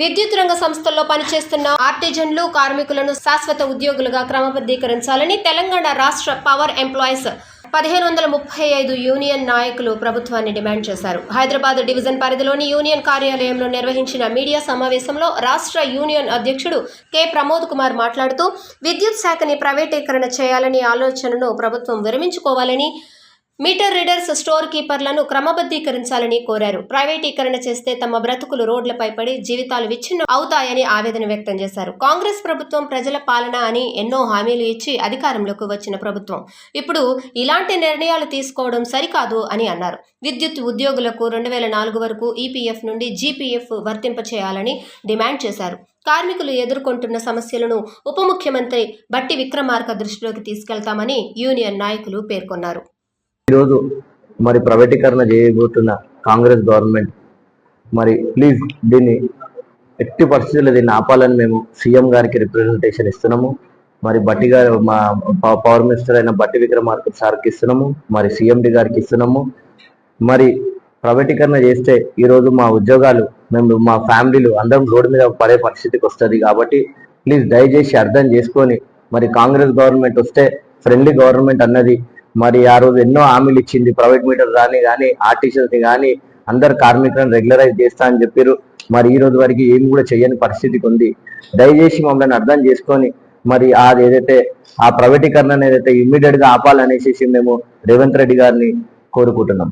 విద్యుత్ రంగ సంస్థల్లో పనిచేస్తున్న ఆర్టిజన్లు కార్మికులను శాశ్వత ఉద్యోగులుగా క్రమబద్ధీకరించాలని తెలంగాణ రాష్ట్ర పవర్ ఎంప్లాయీస్ పదిహేను వందల ముప్పై ఐదు యూనియన్ నాయకులు ప్రభుత్వాన్ని డిమాండ్ చేశారు. హైదరాబాద్ డివిజన్ పరిధిలోని యూనియన్ కార్యాలయంలో నిర్వహించిన మీడియా సమావేశంలో రాష్ట్ర యూనియన్ అధ్యక్షుడు కె. ప్రమోద్ కుమార్ మాట్లాడుతూ విద్యుత్ శాఖని ప్రైవేటీకరణ చేయాలనే ఆలోచనను ప్రభుత్వం విరమించుకోవాలని మీటర్ రీడర్స్ స్టోర్ కీపర్లను క్రమబద్ధీకరించాలని కోరారు. ప్రైవేటీకరణ చేస్తే తమ బ్రతుకులు రోడ్లపై పడి జీవితాలు విచ్ఛిన్నం అవుతాయని ఆవేదన వ్యక్తం చేశారు. కాంగ్రెస్ ప్రభుత్వం ప్రజల పాలన అని ఎన్నో హామీలు ఇచ్చి అధికారంలోకి వచ్చిన ప్రభుత్వం. ఇప్పుడు ఇలాంటి నిర్ణయాలు తీసుకోవడం సరికాదు అని అన్నారు. విద్యుత్ ఉద్యోగులకు రెండు వేల నాలుగు వరకు ఈపీఎఫ్ నుండి జీపీఎఫ్ వర్తింపచేయాలని డిమాండ్ చేశారు. కార్మికులు ఎదుర్కొంటున్న సమస్యలను ఉప ముఖ్యమంత్రి బట్టి విక్రమార్క దృష్టిలోకి తీసుకెళ్తామని యూనియన్ నాయకులు పేర్కొన్నారు. ఈరోజు మరి ప్రైవేటీకరణ చేయబోతున్న కాంగ్రెస్ గవర్నమెంట్ మరి ప్లీజ్ దీన్ని ఎట్టి పరిస్థితుల్లో దీన్ని ఆపాలని మేము సీఎం గారికి రిప్రజెంటేషన్ ఇస్తున్నాము. మరి బట్టి గారు మా ప- పవర్ మినిస్టర్ అయిన బట్టి విక్రమార్క సార్కి ఇస్తున్నాము. మరి సీఎండి గారికి ఇస్తున్నాము. మరి ప్రైవేటీకరణ చేస్తే ఈరోజు మా ఉద్యోగాలు మేము మా ఫ్యామిలీలు అందరం రోడ్డు మీద పడే పరిస్థితికి వస్తుంది కాబట్టి ప్లీజ్ దయచేసి అర్థం చేసుకొని మరి కాంగ్రెస్ గవర్నమెంట్ వస్తే ఫ్రెండ్లీ గవర్నమెంట్ అన్నది మరి ఆ రోజు ఎన్నో హామీలు ఇచ్చింది. ప్రైవేట్ మీటర్ రాని కానీ ఆర్టీసీస్ కానీ అందరు కార్మికులను రెగ్యులరైజ్ చేస్తా అని చెప్పారు మరి ఈ రోజు వరకు ఏం కూడా చేయని పరిస్థితికి ఉంది. దయచేసి మమ్మల్ని అర్థం చేసుకొని మరి అది ఏదైతే ఆ ప్రైవేటీకరణ ఏదైతే ఇమ్మీడియట్గా ఆపాలనేసి మేము రేవంత్ రెడ్డి గారిని కోరుకుంటున్నాం.